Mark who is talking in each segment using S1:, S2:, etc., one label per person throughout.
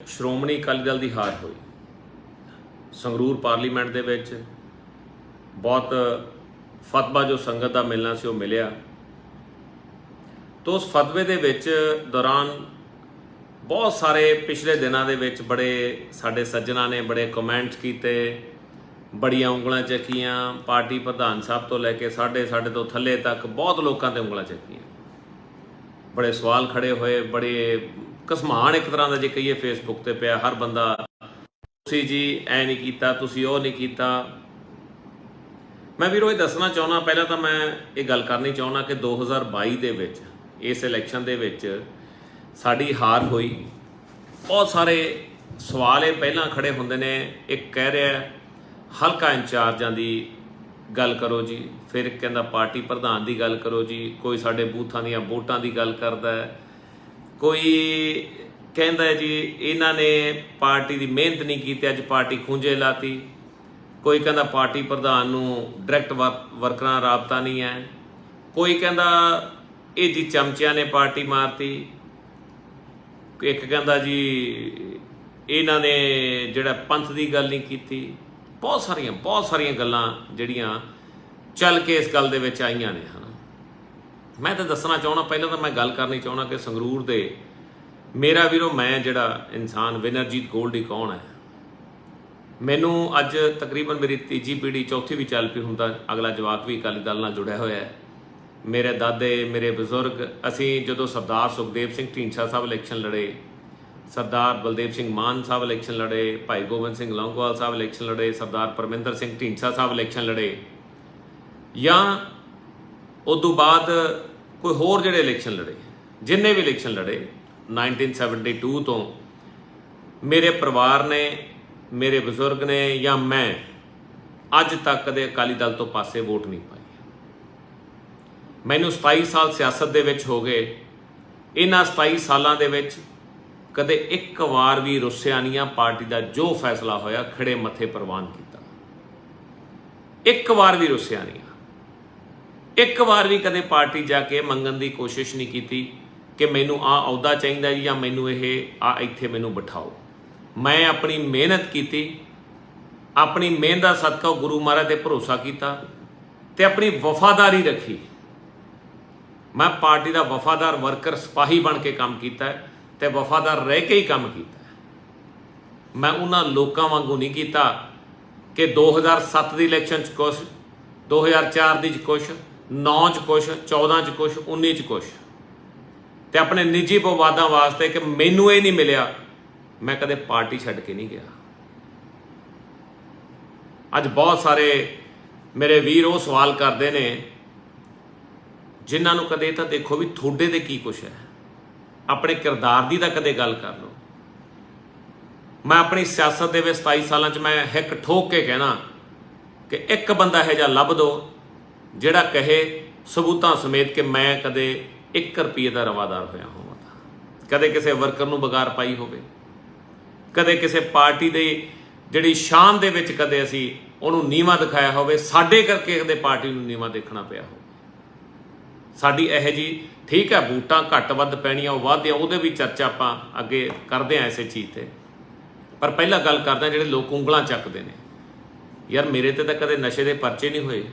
S1: ਸ਼੍ਰੋਮਣੀ ਅਕਾਲੀ ਦਲ ਦੀ ਹਾਰ ਹੋਈ। ਸੰਗਰੂਰ ਪਾਰਲੀਮੈਂਟ ਦੇ ਵਿੱਚ ਬਹੁਤ ਫਤਵਾ ਜੋ ਸੰਗਤ ਦਾ ਮਿਲਣਾ ਸੀ ਉਹ ਮਿਲਿਆ। ਤੋਂ ਉਸ ਫਤਵੇ ਦੇ ਵਿੱਚ ਦੌਰਾਨ ਬਹੁਤ ਸਾਰੇ ਪਿਛਲੇ ਦਿਨਾਂ ਦੇ ਵਿੱਚ ਬੜੇ ਸਾਡੇ ਸੱਜਣਾ ਨੇ ਬੜੇ ਕਮੈਂਟਸ ਕੀਤੇ, ਬੜੀਆਂ ਉਂਗਲਾਂ ਚੱਕੀਆਂ, ਪਾਰਟੀ ਪ੍ਰਧਾਨ ਸਾਹਿਬ ਤੋਂ ਲੈ ਕੇ ਸਾਡੇ ਸਾਡੇ ਤੋਂ ਥੱਲੇ ਤੱਕ ਬਹੁਤ ਲੋਕਾਂ ਤੇ ਉਂਗਲਾਂ ਚੱਕੀਆਂ। ਬੜੇ ਸਵਾਲ ਖੜੇ ਹੋਏ, ਬੜੇ ਕਸਮਾਨ ਇੱਕ ਤਰ੍ਹਾਂ ਦਾ ਜੇ ਕਹੀਏ ਫੇਸਬੁੱਕ ਤੇ ਪਿਆ, ਹਰ ਬੰਦਾ ਤੁਸੀਂ ਜੀ ਐ ਨਹੀਂ ਕੀਤਾ, ਤੁਸੀਂ ਉਹ ਨਹੀਂ ਕੀਤਾ। ਮੈਂ ਵੀਰੋ ਇਹ ਦੱਸਣਾ ਚਾਹੁੰਦਾ ਪਹਿਲਾਂ ਤਾਂ ਮੈਂ ਇਹ ਗੱਲ ਕਰਨੀ ਚਾਹੁੰਦਾ ਕਿ 2022 ਦੇ ਵਿੱਚ, ਇਸ ਇਲੈਕਸ਼ਨ ਦੇ ਵਿੱਚ ਸਾਡੀ ਹਾਰ ਹੋਈ। ਬਹੁਤ ਸਾਰੇ ਸਵਾਲ ਇਹ ਪਹਿਲਾਂ ਖੜੇ ਹੁੰਦੇ ਨੇ, ਇੱਕ ਕਹਿ ਰਿਹਾ, ਹਲਕਾ ਇੰਚਾਰਜਾਂ ਦੀ ਗੱਲ ਕਰੋ ਜੀ, ਫਿਰ ਕਹਿੰਦਾ ਪਾਰਟੀ ਪ੍ਰਧਾਨ ਦੀ ਗੱਲ ਕਰੋ ਜੀ, ਕੋਈ ਸਾਡੇ ਬੂਥਾਂ ਦੀਆਂ ਵੋਟਾਂ ਦੀ ਗੱਲ ਕਰਦਾ ਹੈ। ਕੋਈ ਕਹਿੰਦਾ ਹੈ ਜੀ, ਇਹਨਾਂ ਨੇ ਪਾਰਟੀ ਦੀ ਮਿਹਨਤ ਨਹੀਂ ਕੀਤੀ, ਅੱਜ ਪਾਰਟੀ ਖੁੰਝੇ ਲਾਤੀ। ਕੋਈ ਕਹਿੰਦਾ ਪਾਰਟੀ ਪ੍ਰਧਾਨ ਨੂੰ ਡਾਇਰੈਕਟ ਵਰਕਰਾਂ ਨਾਲ ਰਾਬਤਾ ਨਹੀਂ ਹੈ। ਕੋਈ ਕਹਿੰਦਾ ਇਹ ਜੀ ਚਮਚਿਆਂ ਨੇ ਪਾਰਟੀ ਮਾਰਤੀ। ਇੱਕ ਕਹਿੰਦਾ ਜੀ, ਇਹਨਾਂ ਨੇ ਜਿਹੜਾ ਪੰਥ ਦੀ ਗੱਲ ਨਹੀਂ ਕੀਤੀ। ਬਹੁਤ ਸਾਰੀਆਂ ਬਹੁਤ ਸਾਰੀਆਂ ਗੱਲਾਂ ਜਿਹੜੀਆਂ ਚੱਲ ਕੇ ਇਸ ਗੱਲ ਦੇ ਵਿੱਚ ਆਈਆਂ ਨੇ, ਹਨਾ। ਮੈਂ ਤਾਂ ਦੱਸਣਾ ਚਾਹਣਾ ਪਹਿਲਾਂ ਤਾਂ ਮੈਂ ਗੱਲ ਕਰਨੀ ਚਾਹਣਾ ਕਿ ਸੰਗਰੂਰ ਦੇ ਮੇਰਾ ਵੀਰੋ, ਮੈਂ ਜਿਹੜਾ ਇਨਸਾਨ, ਵਿਨਰਜੀਤ ਗੋਲਡੀ ਕੌਣ ਹੈ? ਮੈਨੂੰ ਅੱਜ ਤਕਰੀਬਨ ਮੇਰੀ ਤੀਜੀ ਪੀੜ੍ਹੀ, ਚੌਥੀ ਵੀ ਚੱਲ ਪਈ ਹੁੰਦਾ, ਅਗਲਾ ਜਵਾਕ ਵੀ ਅਕਾਲੀ ਦਲ ਨਾਲ ਜੁੜਿਆ ਹੋਇਆ ਹੈ। ਮੇਰੇ ਦਾਦੇ, ਮੇਰੇ ਬਜ਼ੁਰਗ, ਅਸੀਂ ਜਦੋਂ ਸਰਦਾਰ ਸੁਖਦੇਵ ਸਿੰਘ ਢੀਂਡਸਾ ਸਾਹਿਬ ਇਲੈਕਸ਼ਨ ਲੜੇ, ਸਰਦਾਰ ਬਲਦੇਵ ਸਿੰਘ ਮਾਨ ਸਾਹਿਬ ਇਲੈਕਸ਼ਨ ਲੜੇ, ਭਾਈ ਗੋਬਿੰਦ ਸਿੰਘ ਲੌਂਗੋਵਾਲ ਸਾਹਿਬ ਇਲੈਕਸ਼ਨ ਲੜੇ, ਸਰਦਾਰ ਪਰਮਿੰਦਰ ਸਿੰਘ ਢੀਂਡਸਾ ਸਾਹਿਬ ਇਲੈਕਸ਼ਨ ਲੜੇ, ਜਾਂ ਉਸ ਤੋਂ ਬਾਅਦ ਕੋਈ ਹੋਰ ਜਿਹੜੇ ਇਲੈਕਸ਼ਨ ਲੜੇ, ਜਿੰਨੇ ਵੀ ਇਲੈਕਸ਼ਨ ਲੜੇ 1972 ਤੋਂ ਮੇਰੇ ਪਰਿਵਾਰ ਨੇ, ਮੇਰੇ ਬਜ਼ੁਰਗ ਨੇ ਜਾਂ ਮੈਂ ਅੱਜ ਤੱਕ ਕਦੇ ਅਕਾਲੀ ਦਲ ਤੋਂ ਪਾਸੇ ਵੋਟ ਨਹੀਂ ਪਾਈ। ਮੈਨੂੰ 27 ਸਾਲ ਸਿਆਸਤ ਦੇ ਵਿੱਚ ਹੋ ਗਏ। ਇਹਨਾਂ 27 ਸਾਲਾਂ ਦੇ ਵਿੱਚ ਕਦੇ ਇੱਕ ਵਾਰ ਵੀ ਰੁੱਸਿਆ ਨਹੀਂ ਆ ਪਾਰਟੀ ਦਾ ਜੋ ਫੈਸਲਾ ਹੋਇਆ, ਖੜੇ ਮੱਥੇ ਪ੍ਰਵਾਨ ਕੀਤਾ। ਇੱਕ ਵਾਰ ਵੀ ਰੁੱਸਿਆ ਨਹੀਂ ਆ ਇੱਕ ਵਾਰ ਵੀ ਕਦੇ ਪਾਰਟੀ ਜਾ ਕੇ ਮੰਗਣ ਦੀ ਕੋਸ਼ਿਸ਼ ਨਹੀਂ ਕੀਤੀ ਕਿ ਮੈਨੂੰ ਆ ਅਹੁਦਾ ਚਾਹੀਦਾ ਜੀ ਜਾਂ ਮੈਨੂੰ ਇਹ ਆ ਇੱਥੇ ਮੈਨੂੰ ਬਿਠਾਓ। ਮੈਂ ਆਪਣੀ ਮਿਹਨਤ ਕੀਤੀ, ਆਪਣੀ ਮਿਹਨਤ ਦਾ ਸਦਕਾ ਗੁਰੂ ਮਹਾਰਾਜ ਤੇ ਭਰੋਸਾ ਕੀਤਾ ਤੇ ਆਪਣੀ ਵਫਾਦਾਰੀ ਰੱਖੀ। ਮੈਂ ਪਾਰਟੀ ਦਾ ਵਫਾਦਾਰ ਵਰਕਰ, ਸਿਪਾਹੀ ਬਣ ਕੇ ਕੰਮ ਕੀਤਾ ਹੈ ਤੇ ਵਫਾਦਾਰ ਰਹਿ ਕੇ ਹੀ ਕੰਮ ਕੀਤਾ। ਮੈਂ ਉਹਨਾਂ ਲੋਕਾਂ ਵਾਂਗੂ ਨਹੀਂ ਕੀਤਾ ਕਿ 2007 ਦੀ ਇਲੈਕਸ਼ਨ ਚ ਕੁਛ 2004 ਦੀ ਚ ਕੁਛ 9 ਚ ਕੁਛ 14 ਚ ਕੁਛ 19 ਚ ਕੁਛ। ਤੇ ਆਪਣੇ ਨਿੱਜੀ ਵਿਵਾਦਾਂ ਵਾਸਤੇ ਕਿ ਮੈਨੂੰ ਇਹ ਨਹੀਂ ਮਿਲਿਆ, ਮੈਂ ਕਦੇ ਪਾਰਟੀ ਛੱਡ ਕੇ ਨਹੀਂ ਗਿਆ। ਅੱਜ ਬਹੁਤ ਸਾਰੇ ਮੇਰੇ ਵੀਰ ਉਹ ਸਵਾਲ ਕਰਦੇ ਨੇ, ਜਿਨ੍ਹਾਂ ਨੂੰ ਕਦੇ ਤਾਂ ਦੇਖੋ ਵੀ ਤੁਹਾਡੇ ਤੇ ਕੀ ਕੁਛ ਹੈ। ਆਪਣੇ ਕਿਰਦਾਰ ਦੀ ਤਾਂ ਕਦੇ ਗੱਲ ਕਰ ਲਓ। ਮੈਂ ਆਪਣੀ ਸਿਆਸਤ ਦੇ ਵਿੱਚ 27 ਸਾਲਾਂ 'ਚ ਮੈਂ ਹਿੱਕ ਠੋਕ ਕੇ ਕਹਿਣਾ ਕਿ ਇੱਕ ਬੰਦਾ ਹੈ ਜਾਂ ਲੱਭ ਦੋ ਜਿਹੜਾ ਕਹੇ ਸਬੂਤਾਂ ਸਮੇਤ ਕਿ ਮੈਂ ਕਦੇ 1 ਰੁਪਏ ਦਾ ਰਵਾਦਾਰ ਹੋਇਆ ਹੋਵਾਂ ਕਦੇ ਕਿਸੇ ਵਰਕਰ ਨੂੰ ਬਗਾਰ ਪਾਈ ਹੋਵੇ। ਕਦੇ ਕਿਸੇ ਪਾਰਟੀ ਦੇ ਜਿਹੜੀ ਸ਼ਾਨ ਦੇ ਵਿੱਚ ਕਦੇ ਅਸੀਂ ਉਹਨੂੰ ਨੀਵਾ ਦਿਖਾਇਆ ਹੋਵੇ, ਸਾਡੇ ਕਰਕੇ ਕਦੇ ਪਾਰਟੀ ਨੂੰ ਨੀਵਾ ਦੇਖਣਾ ਪਿਆ ਹੋਵੇ। ਸਾਡੀ ਇਹ ਜੀ ਠੀਕ ਹੈ ਬੂਟਾਂ ਘੱਟ ਵੱਧ ਪੈਣੀਆਂ, ਉਹ ਵਾਧਿਆਂ ਉਹਦੇ ਵੀ ਚਰਚਾ ਆਪਾਂ ਅੱਗੇ ਕਰਦੇ ਆਂ ਐਸੇ ਚੀਜ਼ ਤੇ। ਪਰ ਪਹਿਲਾਂ ਗੱਲ ਕਰਦੇ ਹਾਂ ਜਿਹੜੇ ਲੋਕ ਉਂਗਲਾਂ ਚੱਕਦੇ ਨੇ। ਯਾਰ ਮੇਰੇ ਤੇ ਤਾਂ ਕਦੇ ਨਸ਼ੇ ਦੇ ਪਰਚੇ ਨਹੀਂ ਹੋਏ।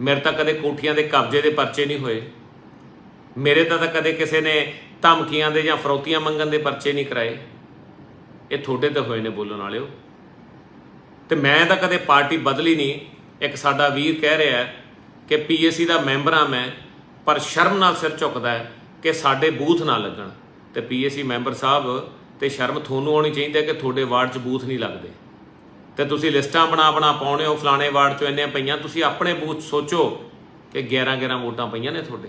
S1: ਮੇਰੇ ਤਾਂ ਕਦੇ ਕੋਠੀਆਂ ਦੇ ਕਬਜ਼ੇ ਦੇ ਪਰਚੇ ਨਹੀਂ ਹੋਏ। ਮੇਰੇ ਤਾਂ ਤਾਂ ਕਦੇ ਕਿਸੇ ਨੇ ਧਮਕੀਆਂ ਦੇ ਜਾਂ ਫਰੌਤੀਆਂ ਮੰਗਣ ਦੇ ਪਰਚੇ ਨਹੀਂ ਕਰਾਏ। ਇਹ ਤੁਹਾਡੇ ਤੇ ਹੋਏ ਨੇ ਬੋਲਣ ਵਾਲਿਓ। ਤੇ ਮੈਂ ਤਾਂ ਕਦੇ ਪਾਰਟੀ ਬਦਲੀ ਨਹੀਂ। ਇੱਕ ਸਾਡਾ ਵੀਰ ਕਹਿ ਰਿਹਾ ਹੈ ਕਿ ਪੀਏਸੀ ਦਾ ਮੈਂਬਰ ਆ ਮੈਂ, ਪਰ ਸ਼ਰਮ ਨਾਲ ਸਿਰ ਝੁਕਦਾ ਹੈ ਕਿ ਸਾਡੇ ਬੂਥ ਨਾ ਲੱਗਣ। ਤੇ ਪੀਏਸੀ ਮੈਂਬਰ ਸਾਹਿਬ, ਤੇ ਸ਼ਰਮ ਤੁਹਾਨੂੰ ਆਉਣੀ ਚਾਹੀਦੀ ਹੈ ਕਿ ਤੁਹਾਡੇ ਵਾਰਡ 'ਚ ਬੂਥ ਨਹੀਂ ਲੱਗਦੇ। ਤੇ ਤੁਸੀਂ ਲਿਸਟਾਂ ਬਣਾ ਬਣਾ ਪਾਉਣੇ ਹੋ, ਫਲਾਣੇ ਵਾਰਡ 'ਚੋਂ ਇੰਨੇ ਪਈਆਂ, ਤੁਸੀਂ ਆਪਣੇ ਬੂਥ ਸੋਚੋ ਕਿ 11 11 ਵੋਟਾਂ ਪਈਆਂ ਨੇ ਤੁਹਾਡੇ।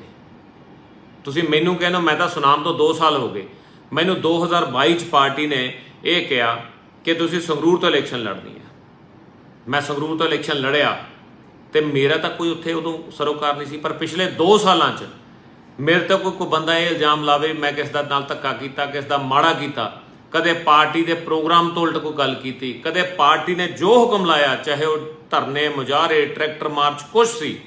S1: ਤੁਸੀਂ ਮੈਨੂੰ ਕਹਿੰਦੇ ਹੋ ਮੈਂ ਤਾਂ ਸੁਨਾਮ ਤੋਂ 2 ਸਾਲ ਹੋ ਗਏ। ਮੈਨੂੰ 2022 ਚ ਪਾਰਟੀ ਨੇ ਇਹ ਕਿਹਾ ਕਿ ਤੁਸੀਂ ਸੰਗਰੂਰ ਤੋਂ ਇਲੈਕਸ਼ਨ ਲੜਨੀ ਹੈ ਮੈਂ ਸੰਗਰੂਰ ਤੋਂ ਇਲੈਕਸ਼ਨ ਲੜਿਆ ਤੇ ਮੇਰਾ ਤਾਂ ਕੋਈ ਉੱਥੇ ਉਦੋਂ ਸਰੋਕਾਰ ਨਹੀਂ ਸੀ, ਪਰ ਪਿਛਲੇ 2 ਸਾਲਾਂ 'ਚ ਮੇਰੇ ਤੇ ਕੋਈ ਕੋਈ ਬੰਦਾ ਇਹ ਇਲਜ਼ਾਮ ਲਾਵੇ, ਮੈਂ ਕਿਸ ਦਾ ਨਾਲ ਧੱਕਾ ਕੀਤਾ, ਕਿਸ ਦਾ ਮਾੜਾ ਕੀਤਾ ਕਦੇ ਪਾਰਟੀ ਦੇ ਪ੍ਰੋਗਰਾਮ ਤੋਂ ਉਲਟ ਕੋਈ ਗੱਲ ਕੀਤੀ, ਕਦੇ ਪਾਰਟੀ ਨੇ ਜੋ ਹੁਕਮ ਲਾਇਆ, ਚਾਹੇ ਉਹ ਧਰਨੇ, ਮੁਜ਼ਾਹਰੇ, ਟਰੈਕਟਰ ਮਾਰਚ, ਕੁਛ ਸੀ,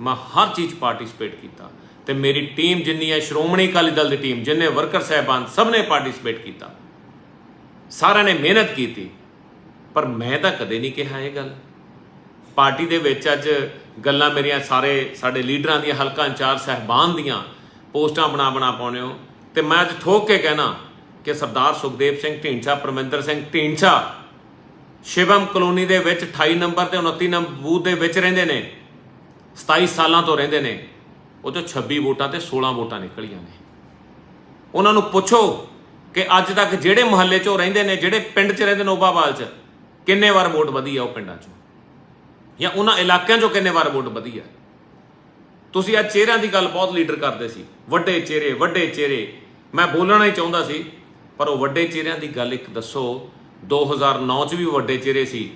S1: ਮੈਂ ਹਰ ਚੀਜ਼ ਪਾਰਟਿਸਿਪੇਟ ਕੀਤਾ। ਤੇ ਮੇਰੀ ਟੀਮ ਜਿੰਨੀ ਹੈ, ਸ਼੍ਰੋਮਣੀ ਅਕਾਲੀ ਦਲ ਦੀ ਟੀਮ ਜਿੰਨੇ ਵਰਕਰ ਸਹਿਬਾਨ, ਸਭ ਨੇ ਪਾਰਟਿਸਿਪੇਟ ਕੀਤਾ। ਸਾਰਿਆਂ ਨੇ ਮਿਹਨਤ ਕੀਤੀ, ਪਰ ਮੈਂ ਤਾਂ ਕਦੇ ਨਹੀਂ ਕਿਹਾ ਇਹ ਗੱਲ। ਪਾਰਟੀ ਦੇ ਵਿੱਚ ਅੱਜ ਗੱਲਾਂ ਮੇਰੀਆਂ ਸਾਰੇ ਸਾਡੇ ਲੀਡਰਾਂ ਦੀਆਂ, ਹਲਕਾ ਇੰਚਾਰਜ ਸਹਿਬਾਨ ਦੀਆਂ, ਪੋਸਟਾਂ ਬਣਾ ਬਣਾ ਪਾਉਣੇ ਹੋ। ਤੇ ਮੈਂ ਅੱਜ ਠੋਕ ਕੇ ਕਹਿਣਾ ਕਿ ਸਰਦਾਰ ਸੁਖਦੇਵ ਸਿੰਘ ਢੀਂਡਸਾ, ਪਰਮਿੰਦਰ ਸਿੰਘ ਢੀਂਡਸਾ ਸ਼ਿਵਮ ਕਲੋਨੀ ਦੇ ਵਿੱਚ 28 ਨੰਬਰ ਤੇ 29 ਨੰਬਰ ਬੂਥ ਦੇ ਵਿੱਚ ਰਹਿੰਦੇ ਨੇ 27 ਸਾਲਾਂ ਤੋਂ ਰਹਿੰਦੇ ਨੇ, ਉਹ ਤੋਂ 26 ਵੋਟਾਂ ਤੇ 16 ਵੋਟਾਂ ਨਿਕਲੀਆਂ ਨੇ। ਉਹਨਾਂ ਨੂੰ ਪੁੱਛੋ ਕਿ ਅੱਜ ਤੱਕ ਜਿਹੜੇ ਮੁਹੱਲੇ 'ਚੋਂ ਰਹਿੰਦੇ ਨੇ, ਜਿਹੜੇ ਪਿੰਡ 'ਚ ਰਹਿੰਦੇ ਨੇ ਨੋਬਾਵਾਲ 'ਚ, ਕਿੰਨੇ ਵਾਰ ਵੋਟ ਵਧੀ ਆ ਉਹ ਪਿੰਡਾਂ 'ਚੋਂ? ਜਾਂ ਉਹਨਾਂ ਇਲਾਕਿਆਂ 'ਚੋਂ ਕਿੰਨੇ ਵਾਰ ਵੋਟ ਵਧੀ ਆ? ਤੁਸੀਂ ਅੱਜ ਚਿਹਰਿਆਂ ਦੀ ਗੱਲ ਬਹੁਤ ਲੀਡਰ ਕਰਦੇ ਸੀ। ਵੱਡੇ ਚਿਹਰੇ ਵੱਡੇ ਚਿਹਰੇ। ਮੈਂ ਬੋਲਣਾ ਹੀ ਚਾਹੁੰਦਾ ਸੀ ਪਰ ਉਹ ਵੱਡੇ ਚਿਹਰਿਆਂ ਦੀ ਗੱਲ ਇੱਕ ਦੱਸੋ 2009 ਚ ਵੀ ਵੱਡੇ ਚਿਹਰੇ ਸੀ,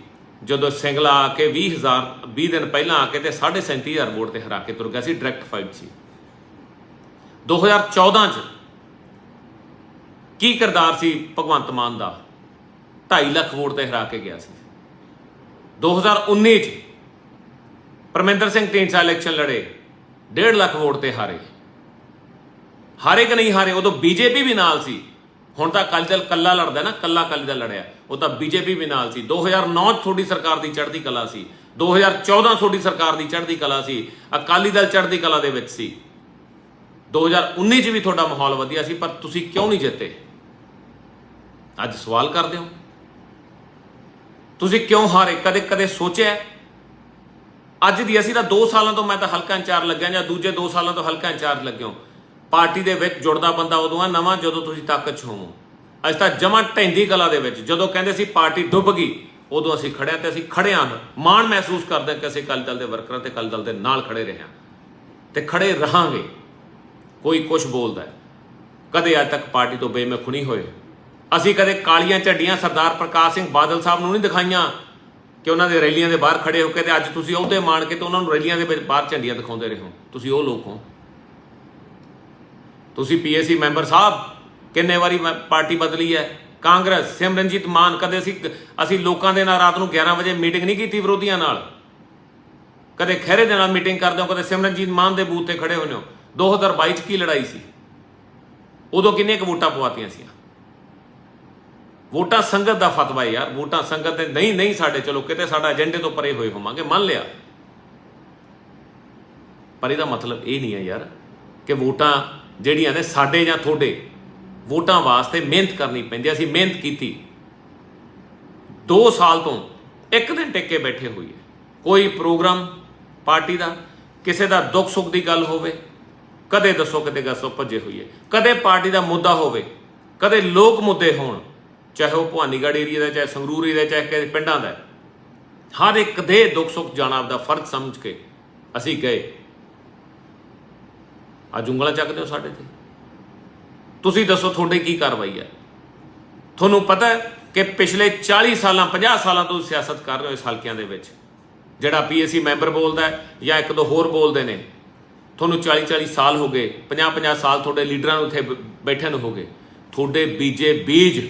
S1: ਜਦੋਂ ਸਿੰਗਲਾ ਆ ਕੇ 20000 20 ਦਿਨ ਪਹਿਲਾਂ ਆ ਕੇ ਤੇ 37000 ਵੋਟ ਤੇ ਹਰਾ ਕੇ ਤੁਰ ਗਿਆ ਸੀ ਡਾਇਰੈਕਟ ਫਾਈਟ ਸੀ। 2014 ਚ ਕੀ ਕਿਰਦਾਰ ਸੀ ਭਗਵੰਤ ਮਾਨ ਦਾ? 2.5 ਲੱਖ ਵੋਟ ਤੇ ਹਰਾ ਕੇ ਗਿਆ ਸੀ। 2019 ਚ ਪਰਮਿੰਦਰ ਸਿੰਘ ਢੀਂਡਸਾ ਇਲੈਕਸ਼ਨ ਲੜੇ 1.5 ਲੱਖ ਵੋਟ ਤੇ ਹਾਰੇ। ਹਾਰੇ ਕਿ ਨਹੀਂ ਹਾਰੇ, ਉਦੋਂ ਬੀਜੇਪੀ ਵੀ ਨਾਲ ਸੀ। ਹੁਣ ਤਾਂ ਅਕਾਲੀ ਦਲ ਕੱਲਾ ਲੜਦਾ ਨਾ ਕੱਲਾ ਅਕਾਲੀ ਦਲ ਲੜਿਆ। ਉਹ ਤਾਂ ਬੀਜੇਪੀ ਵੀ ਨਾਲ ਸੀ। 2009 ਚ ਤੁਹਾਡੀ ਸਰਕਾਰ ਦੀ ਚੜ੍ਹਦੀ ਕਲਾ ਸੀ। 2014 ਤੁਹਾਡੀ ਸਰਕਾਰ ਦੀ ਚੜ੍ਹਦੀ ਕਲਾ ਸੀ। ਅਕਾਲੀ ਦਲ ਚੜ੍ਹਦੀ ਕਲਾ ਦੇ ਵਿੱਚ ਸੀ। 2019 ਚ ਵੀ ਤੁਹਾਡਾ ਮਾਹੌਲ ਵਧੀਆ ਸੀ, ਪਰ ਤੁਸੀਂ ਕਿਉਂ ਨਹੀਂ ਜਿੱਤੇ? ਅੱਜ ਸਵਾਲ ਕਰਦੇ ਹੋ। ਤੁਸੀਂ ਕਿਉਂ ਹਾਰੇ? ਕਦੇ ਕਦੇ ਸੋਚਿਆ ਅੱਜ ਦੀ ਅਸੀਂ ਤਾਂ 2 ਸਾਲਾਂ ਤੋਂ ਮੈਂ ਤਾਂ ਹਲਕਾ ਇੰਚਾਰਜ ਲੱਗਿਆ ਜਾਂ ਦੂਜੇ 2 ਸਾਲਾਂ ਤੋਂ ਹਲਕਾ ਇੰਚਾਰਜ ਲੱਗਿਓ ਪਾਰਟੀ ਦੇ ਵਿੱਚ ਜੁੜਦਾ ਬੰਦਾ ਉਦੋਂ ਆ, ਨਵਾਂ ਜਦੋਂ ਤੁਸੀਂ ਤਾਕਤ 'ਚ ਹੋਵੋ। ਅੱਜ ਤਾਂ ਜਮਾ ਢੈਂਦੀ ਕਲਾ ਦੇ ਵਿੱਚ, ਜਦੋਂ ਕਹਿੰਦੇ ਸੀ ਪਾਰਟੀ ਡੁੱਬ ਗਈ, ਉਦੋਂ ਅਸੀਂ ਖੜਿਆ ਤੇ ਅਸੀਂ ਖੜੇ ਹਾਂ। ਮਾਣ ਮਹਿਸੂਸ ਕਰਦੇ ਹਾਂ ਕਿ ਅਸੀਂ ਅਕਾਲੀ ਦਲ ਦੇ ਵਰਕਰਾਂ ਤੇ ਅਕਾਲੀ ਦਲ ਦੇ ਨਾਲ ਖੜੇ ਰਹੇ ਹਾਂ। ਤੇ ਖੜੇ ਰਹਾਂਗੇ। ਕੋਈ ਕੁਝ ਬੋਲਦਾ ਕਦੇ ਅੱਜ ਤੱਕ ਪਾਰਟੀ ਤੋਂ ਬੇਮੁਖ ਨਹੀਂ ਹੋਏ। ਅਸੀਂ ਕਦੇ ਕਾਲੀਆਂ ਝੱਡੀਆਂ ਸਰਦਾਰ ਪ੍ਰਕਾਸ਼ ਸਿੰਘ ਬਾਦਲ ਸਾਹਿਬ ਨੂੰ ਨਹੀਂ ਦਿਖਾਈਆਂ ਕਿ ਉਹਨਾਂ ਦੇ ਰੈਲੀਆਂ ਦੇ ਬਾਹਰ ਖੜੇ ਹੋ ਕੇ ਤੇ ਅੱਜ ਤੁਸੀਂ ਉਹਦੇ ਮਾਣ ਕੇ ਤੇ ਉਹਨਾਂ ਨੂੰ ਰੈਲੀਆਂ ਦੇ ਵਿੱਚ ਬਾਹਰ ਝੰਡੀਆਂ ਦਿਖਾਉਂਦੇ ਰਹੇ ਹੋ। ਤੁਸੀਂ ਉਹ ਲੋਕ ਹੋ। ਤੁਸੀਂ ਪੀਐਸਸੀ ਮੈਂਬਰ ਸਾਹਿਬ, ਕਿੰਨੇ ਵਾਰੀ ਮੈਂ ਪਾਰਟੀ ਬਦਲੀ ਹੈ? ਕਾਂਗਰਸ, ਸਿਮਰਨਜੀਤ ਮਾਨ, ਕਦੇ ਅਸੀਂ ਅਸੀਂ ਲੋਕਾਂ ਦੇ ਨਾਲ ਰਾਤ ਨੂੰ 11 ਵਜੇ ਮੀਟਿੰਗ ਨਹੀਂ ਕੀਤੀ ਵਿਰੋਧੀਆਂ ਨਾਲ? ਕਦੇ ਖਹਿਰੇ ਦੇ ਨਾਲ ਮੀਟਿੰਗ ਕਰਦੇ ਹੋ, ਕਦੇ ਸਿਮਰਨਜੀਤ ਮਾਨ ਦੇ ਬੂਥ ਤੇ ਖੜੇ ਹੋਨੇ ਹੋ। 2022 ਚ ਕੀ ਲੜਾਈ ਸੀ? ਉਦੋਂ ਕਿੰਨੇ ਕੁ ਵੋਟਾਂ ਪਵਾਤੀਆਂ ਸੀ ਵੋਟਾਂ ਸੰਗਤ ਦਾ ਫਤਵਾ ਯਾਰ, ਵੋਟਾਂ ਸੰਗਤ ਦੇ ਨਹੀਂ ਨਹੀਂ ਸਾਡੇ, ਚਲੋ ਕਿਤੇ ਸਾਡਾ ਏਜੰਡੇ ਤੋਂ ਪਰੇ ਹੋਏ ਹੋਵਾਂਗੇ, ਮੰਨ ਲਿਆ। ਪਰ ਇਹਦਾ ਮਤਲਬ ਇਹ ਨਹੀਂ ਹੈ ਯਾਰ ਕਿ ਵੋਟਾਂ ਜਿਹੜੀਆਂ ਨੇ ਸਾਡੇ ਜਾਂ ਤੁਹਾਡੇ ਵੋਟਾਂ ਵਾਸਤੇ ਮਿਹਨਤ ਕਰਨੀ ਪੈਂਦੀ ਅਸੀਂ ਮਿਹਨਤ ਕੀਤੀ। 2 ਸਾਲ ਤੋਂ ਇੱਕ ਦਿਨ ਟਿਕ ਕੇ ਬੈਠੇ ਹੋਈਏ ਕੋਈ ਪ੍ਰੋਗਰਾਮ ਪਾਰਟੀ ਦਾ, ਕਿਸੇ ਦਾ ਦੁੱਖ ਸੁੱਖ ਦੀ ਗੱਲ ਹੋਵੇ, ਕਦੇ ਦੱਸੋ ਕਦੇ ਦੱਸੋ ਭੱਜੇ ਹੋਈਏ ਕਦੇ ਪਾਰਟੀ ਦਾ ਮੁੱਦਾ ਹੋਵੇ, ਕਦੇ ਲੋਕ ਮੁੱਦੇ ਹੋਣ, ਚਾਹੇ ਉਹ ਭਵਾਨੀਗੜ੍ਹ ਏਰੀਆ ਦਾ, ਚਾਹੇ ਸੰਗਰੂਰ ਏਰੀਆ ਚਾਹੇ ਕਿਸੇ ਪਿੰਡਾਂ ਦਾ। ਹਰ ਇੱਕ ਦੇ ਦੁੱਖ ਸੁੱਖ ਜਾਣਾ ਆਪਦਾ ਫਰਜ਼ ਸਮਝ ਕੇ ਅਸੀਂ ਗਏ। ਅੱਜ ਉਂਗਲਾਂ ਚੱਕਦੇ ਹੋ ਸਾਡੇ ਤੇ। ਤੁਸੀਂ ਦੱਸੋ ਤੁਹਾਡੇ ਕੀ ਕਾਰਵਾਈ ਹੈ ਤੁਹਾਨੂੰ ਪਤਾ ਕਿ ਪਿਛਲੇ 40 ਸਾਲਾਂ 50 ਸਾਲਾਂ ਤੋਂ ਸਿਆਸਤ ਕਰ ਰਹੇ ਹੋ ਇਸ ਹਲਕਿਆਂ ਦੇ ਵਿੱਚ, ਜਿਹੜਾ ਪੀਐਸਸੀ ਮੈਂਬਰ ਬੋਲਦਾ ਹੈ ਜਾਂ ਇੱਕ ਦੋ ਹੋਰ ਬੋਲਦੇ ਨੇ। ਤੁਹਾਨੂੰ 40 40 ਸਾਲ ਹੋ ਗਏ 50 50 ਸਾਲ ਤੁਹਾਡੇ ਲੀਡਰਾਂ ਨੂੰ ਇੱਥੇ ਬ- ਬੈਠੇ ਨੂੰ ਹੋ ਗਏ। ਤੁਹਾਡੇ ਬੀਜੇ ਬੀਜ,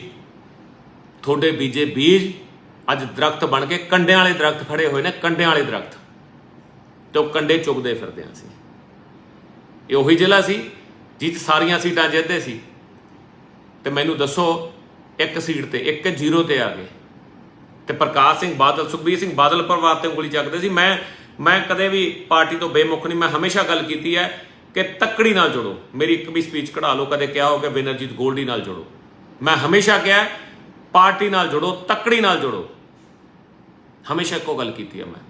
S1: ਤੁਹਾਡੇ ਬੀਜੇ ਬੀਜ ਅੱਜ ਦਰਖਤ ਬਣ ਕੇ ਕੰਡਿਆਂ ਵਾਲੇ ਦਰਖਤ ਖੜੇ ਹੋਏ ਨੇ, ਕੰਡਿਆਂ ਵਾਲੇ ਦਰਖਤ। ਤੇ ਉਹ ਕੰਡੇ ਚੁਗਦੇ ਫਿਰਦੇ ਆਂ ਸੀ ਇਹ ਉਹੀ ਜ਼ਿਲ੍ਹਾ ਸੀ ਜਿੱਥੇ ਸਾਰੀਆਂ ਸੀਟਾਂ ਜਿੱਤੇ ਸੀ। ਤੇ ਮੈਨੂੰ ਦੱਸੋ, ਇੱਕ ਸੀਟ ਤੇ, ਇੱਕ ਜ਼ੀਰੋ ਤੇ ਆ ਗਏ। ਤੇ ਪ੍ਰਕਾਸ਼ ਸਿੰਘ ਬਾਦਲ, ਸੁਖਬੀਰ ਸਿੰਘ ਬਾਦਲ ਪਰਿਵਾਰ ਤੇ ਉਂਗਲੀ ਚੱਕਦੇ ਸੀ। ਮੈਂ ਮੈਂ ਕਦੇ ਵੀ ਪਾਰਟੀ ਤੋਂ ਬੇਮੁਖ ਨਹੀਂ। ਮੈਂ ਹਮੇਸ਼ਾ ਗੱਲ ਕੀਤੀ ਹੈ ਕਿ ਤੱਕੜੀ ਨਾਲ ਜੁੜੋ। ਮੇਰੀ ਇੱਕ ਵੀ ਸਪੀਚ ਕਢਾ ਲਓ, ਕਦੇ ਕਿਹਾ ਹੋ ਕਿ ਵਿਨਰਜੀਤ ਗੋਲਡੀ ਨਾਲ ਜੁੜੋ। ਮੈਂ ਹਮੇਸ਼ਾ ਕਿਹਾ, ਪਾਰਟੀ ਨਾਲ ਜੁੜੋ, ਤੱਕੜੀ ਨਾਲ ਜੁੜੋ। ਹਮੇਸ਼ਾ ਇੱਕੋ ਗੱਲ ਕੀਤੀ ਹੈ ਮੈਂ।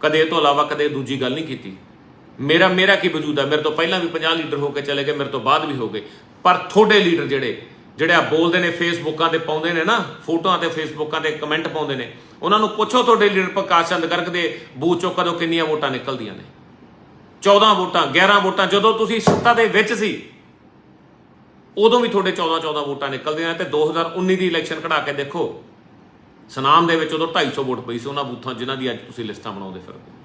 S1: ਕਦੇ ਇਹ ਤੋਂ ਇਲਾਵਾ ਕਦੇ ਦੂਜੀ ਗੱਲ ਨਹੀਂ ਕੀਤੀ। ਮੇਰਾ ਮੇਰਾ ਕੀ ਵਜੂਦ ਹੈ ਮੇਰੇ ਤੋਂ ਪਹਿਲਾਂ ਵੀ 50 ਲੀਡਰ ਹੋ ਕੇ ਚਲੇ ਗਏ, ਮੇਰੇ ਤੋਂ ਬਾਅਦ ਵੀ ਹੋ ਗਏ। ਪਰ ਤੁਹਾਡੇ ਲੀਡਰ ਜਿਹੜੇ ਜਿਹੜੇ ਆ ਬੋਲਦੇ ਨੇ, ਫੇਸਬੁੱਕਾਂ ਤੇ ਪਾਉਂਦੇ ਨੇ ਨਾ, ਫੋਟੋਆਂ ਤੇ, ਫੇਸਬੁੱਕਾਂ ਤੇ ਕਮੈਂਟ ਪਾਉਂਦੇ ਨੇ, ਉਹਨਾਂ ਨੂੰ ਪੁੱਛੋ ਤੁਹਾਡੇ ਲੀਡਰ ਪ੍ਰਕਾਸ਼ ਚੰਦ ਗਰਗ ਦੇ ਬੂਥ ਚੋਂ ਕਦੋਂ ਕਿੰਨੀਆਂ ਵੋਟਾਂ ਨਿਕਲਦੀਆਂ ਨੇ? 14 ਵੋਟਾਂ 11 ਵੋਟਾਂ, ਜਦੋਂ ਤੁਸੀਂ ਸੱਤਾ ਦੇ ਵਿੱਚ ਸੀ, ਉਦੋਂ ਵੀ ਤੁਹਾਡੇ 14 14 ਵੋਟਾਂ ਨਿਕਲਦੀਆਂ ਨੇ ਤੇ 2019 ਦੀ ਇਲੈਕਸ਼ਨ ਕਢਾ ਕੇ ਦੇਖੋ, ਸਨਾਮ ਦੇ ਵਿੱਚ ਉਦੋਂ 250 ਵੋਟ ਪਈ ਸੀ ਉਹਨਾਂ ਬੂਥਾਂ ਜਿਨ੍ਹਾਂ ਦੀ ਅੱਜ ਤੁਸੀਂ ਲਿਸਟਾਂ ਬਣਾਉਂਦੇ ਫਿਰਦੇ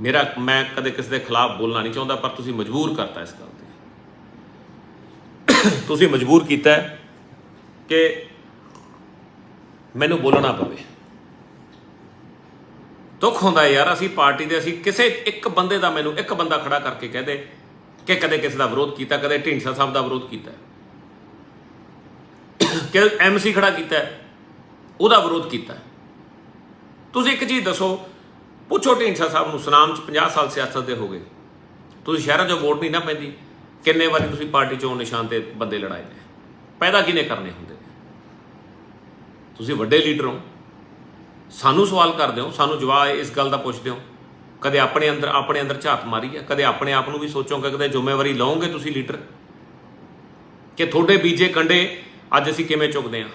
S1: ਮੇਰਾ ਮੈਂ ਕਦੇ ਕਿਸੇ ਦੇ ਖਿਲਾਫ ਬੋਲਣਾ ਨਹੀਂ ਚਾਹੁੰਦਾ, ਪਰ ਤੁਸੀਂ ਮਜਬੂਰ ਕਰਤਾ ਇਸ ਗੱਲ ਤੇ। ਤੁਸੀਂ ਮਜਬੂਰ ਕੀਤਾ ਕਿ ਮੈਨੂੰ ਬੋਲਣਾ ਪਵੇ। ਦੁੱਖ ਹੁੰਦਾ ਯਾਰ, ਅਸੀਂ ਪਾਰਟੀ ਦੇ, ਅਸੀਂ ਕਿਸੇ ਇੱਕ ਬੰਦੇ ਦਾ ਮੈਨੂੰ ਇੱਕ ਬੰਦਾ ਖੜਾ ਕਰਕੇ ਕਹਦੇ ਕਿ ਕਦੇ ਕਿਸੇ ਦਾ ਵਿਰੋਧ ਕੀਤਾ, ਕਦੇ ਢੀਂਡਸਾ ਸਾਹਿਬ ਦਾ ਵਿਰੋਧ ਕੀਤਾ ਕਿ ਐਮਸੀ ਖੜਾ ਕੀਤਾ ਉਹਦਾ ਵਿਰੋਧ ਕੀਤਾ ਤੁਸੀਂ ਇੱਕ ਚੀਜ਼ ਦੱਸੋ ਪੁੱਛੋ ਢੀਂਡਸਾ ਸਾਹਿਬ ਨੂੰ, ਸੁਨਾਮ ਚ 50 ਸਾਲ ਸਿਆਸਤ ਦੇ ਹੋ ਗਏ। ਤੁਸੀਂ ਸ਼ਹਿਰਾਂ 'ਚੋਂ ਵੋਟ ਨਹੀਂ ਨਾ ਪੈਂਦੀ। ਕਿੰਨੇ ਵਾਰੀ ਤੁਸੀਂ ਪਾਰਟੀ ਚੋਂ ਨਿਸ਼ਾਨ ਤੇ ਬੰਦੇ ਲੜਾਏ ਨੇ? ਪੈਦਾ ਕਿਨੇ ਕਰਨੇ ਹੁੰਦੇ ਨੇ? ਤੁਸੀਂ ਵੱਡੇ ਲੀਡਰ ਹੋ। ਸਾਨੂੰ ਸਵਾਲ ਕਰਦੇ ਹੋ, ਸਾਨੂੰ ਜਵਾਬ ਇਸ ਗੱਲ ਦਾ ਪੁੱਛਦੇ ਹੋ। ਕਦੇ ਆਪਣੇ ਅੰਦਰ ਆਪਣੇ ਅੰਦਰ ਝਾਤ ਮਾਰੀ ਹੈ? ਕਦੇ ਆਪਣੇ ਆਪ ਨੂੰ ਵੀ ਸੋਚੋਗੇ ਕਦੇ ਜ਼ਿੰਮੇਵਾਰੀ ਲਓਗੇ ਤੁਸੀਂ ਲੀਡਰ? ਕਿ ਤੁਹਾਡੇ ਬੀਜੇ ਕੰਡੇ ਅੱਜ ਅਸੀਂ ਕਿਵੇਂ ਚੁੱਕਦੇ ਹਾਂ?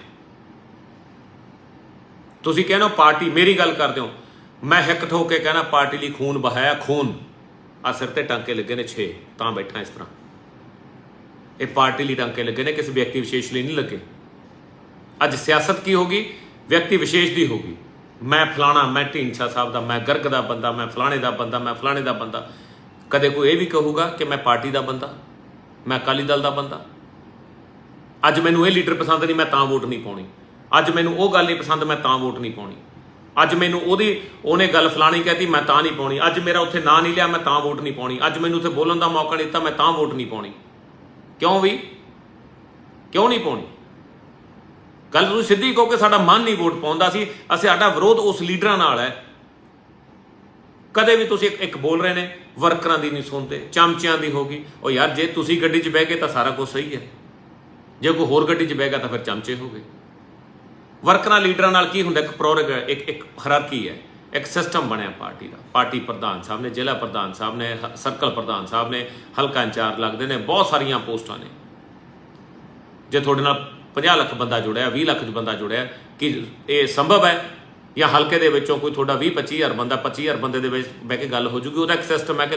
S1: ਤੁਸੀਂ ਕਹਿੰਦੇ ਹੋ ਪਾਰਟੀ ਮੇਰੀ ਗੱਲ ਕਰਦੇ ਹੋ। ਮੈਂ ਹਿੱਕ ਠੋਕ ਕੇ ਕਹਿਣਾ, ਪਾਰਟੀ ਲਈ ਖੂਨ ਬਹਾਇਆ ਖੂਨ। ਆ ਸਿਰ ਤੇ ਟਾਂਕੇ ਲੱਗੇ ਨੇ 6 ਤਾਂ ਬੈਠਾ ਇਸ ਤਰ੍ਹਾਂ। ਇਹ ਪਾਰਟੀ ਲਈ ਟਾਂਕੇ ਲੱਗੇ ਨੇ, ਕਿਸੇ ਵਿਅਕਤੀ ਵਿਸ਼ੇਸ਼ ਲਈ ਨਹੀਂ ਲੱਗੇ। ਅੱਜ ਸਿਆਸਤ ਕੀ ਹੋਗੀ? ਵਿਅਕਤੀ ਵਿਸ਼ੇਸ਼ ਦੀ ਹੋਗੀ। ਮੈਂ ਫਲਾਣਾ, ਮੈਂ ਢੀਂਡਸਾ ਸਾਹਿਬ ਦਾ, ਮੈਂ ਗਰਗ ਦਾ ਬੰਦਾ, ਮੈਂ ਫਲਾਣੇ ਦਾ ਬੰਦਾ, ਮੈਂ ਫਲਾਣੇ ਦਾ ਬੰਦਾ। ਕਦੇ ਕੋਈ ਇਹ ਵੀ ਕਹੂਗਾ ਕਿ ਮੈਂ ਪਾਰਟੀ ਦਾ ਬੰਦਾ, ਮੈਂ ਅਕਾਲੀ ਦਲ ਦਾ ਬੰਦਾ। ਅੱਜ ਮੈਨੂੰ ਇਹ ਲੀਡਰ ਪਸੰਦ ਨਹੀਂ, ਮੈਂ ਤਾਂ ਵੋਟ ਨਹੀਂ ਪਾਉਣੀ। ਅੱਜ ਮੈਨੂੰ ਉਹ ਗੱਲ ਨਹੀਂ ਪਸੰਦ, ਮੈਂ ਤਾਂ ਵੋਟ ਨਹੀਂ ਪਾਉਣੀ। ਅੱਜ ਮੈਨੂੰ ਉਹਦੀ, ਉਹਨੇ ਗੱਲ ਫਲਾਣੀ ਕਹਿਤੀ, ਮੈਂ ਤਾਂ ਨਹੀਂ ਪਾਉਣੀ। ਅੱਜ ਮੇਰਾ ਉੱਥੇ ਨਾਂ ਨਹੀਂ ਲਿਆ, ਮੈਂ ਤਾਂ ਵੋਟ ਨਹੀਂ ਪਾਉਣੀ। ਅੱਜ ਮੈਨੂੰ ਉੱਥੇ ਬੋਲਣ ਦਾ ਮੌਕਾ ਨਹੀਂ ਦਿੱਤਾ, ਮੈਂ ਤਾਂ ਵੋਟ ਨਹੀਂ ਪਾਉਣੀ। ਕਿਉਂ ਵੀ? ਕਿਉਂ ਨਹੀਂ ਪਾਉਣੀ? ਗੱਲ ਤੁਸੀਂ ਸਿੱਧੀ ਕਹੋ ਕਿ ਸਾਡਾ ਮਨ ਨਹੀਂ ਵੋਟ ਪਾਉਂਦਾ ਸੀ। ਅਸੀਂ ਸਾਡਾ ਵਿਰੋਧ ਉਸ ਲੀਡਰਾਂ ਨਾਲ ਹੈ। ਕਦੇ ਵੀ ਤੁਸੀਂ ਇੱਕ- ਬੋਲ ਰਹੇ ਨੇ, ਵਰਕਰਾਂ ਦੀ ਨਹੀਂ ਸੁਣਦੇ, ਚਮਚਿਆਂ ਦੀ ਹੋਗੀ ਉਹ ਯਾਰ, ਜੇ ਤੁਸੀਂ ਗੱਡੀ 'ਚ ਬਹਿ ਗਏ ਤਾਂ ਸਾਰਾ ਕੁਝ ਸਹੀ ਹੈ। ਜੇ ਕੋਈ ਹੋਰ ਗੱਡੀ 'ਚ ਬਹਿ ਗਿਆ ਤਾਂ ਫਿਰ ਚਮਚੇ ਹੋ ਗਏ। ਵਰਕਰਾਂ, ਲੀਡਰਾਂ ਨਾਲ ਕੀ ਹੁੰਦਾ? ਇੱਕ ਪ੍ਰੋਰਗ ਇੱਕ ਇੱਕ ਹਰਾਰਕੀ ਹੈ, ਇੱਕ ਸਿਸਟਮ ਬਣਿਆ ਪਾਰਟੀ ਦਾ। ਪਾਰਟੀ ਪ੍ਰਧਾਨ ਸਾਹਿਬ ਨੇ, ਜ਼ਿਲ੍ਹਾ ਪ੍ਰਧਾਨ ਸਾਹਿਬ ਨੇ ਸਰਕਲ ਪ੍ਰਧਾਨ ਸਾਹਿਬ ਨੇ, ਹਲਕਾ ਇੰਚਾਰਜ ਲੱਗਦੇ ਨੇ, ਬਹੁਤ ਸਾਰੀਆਂ ਪੋਸਟਾਂ ਨੇ। ਜੇ ਤੁਹਾਡੇ ਨਾਲ 50 ਲੱਖ ਬੰਦਾ ਜੁੜਿਆ 20 ਲੱਖ ਬੰਦਾ ਜੁੜਿਆ, ਕਿ ਇਹ ਸੰਭਵ ਹੈ? ਜਾਂ ਹਲਕੇ ਦੇ ਵਿੱਚੋਂ ਕੋਈ ਤੁਹਾਡਾ 20 25000 ਬੰਦਾ 25000 ਬੰਦੇ ਦੇ ਵਿੱਚ ਬਹਿ ਕੇ ਗੱਲ ਹੋ ਜੂਗੀ, ਉਹਦਾ ਇੱਕ ਸਿਸਟਮ ਹੈ ਕਿ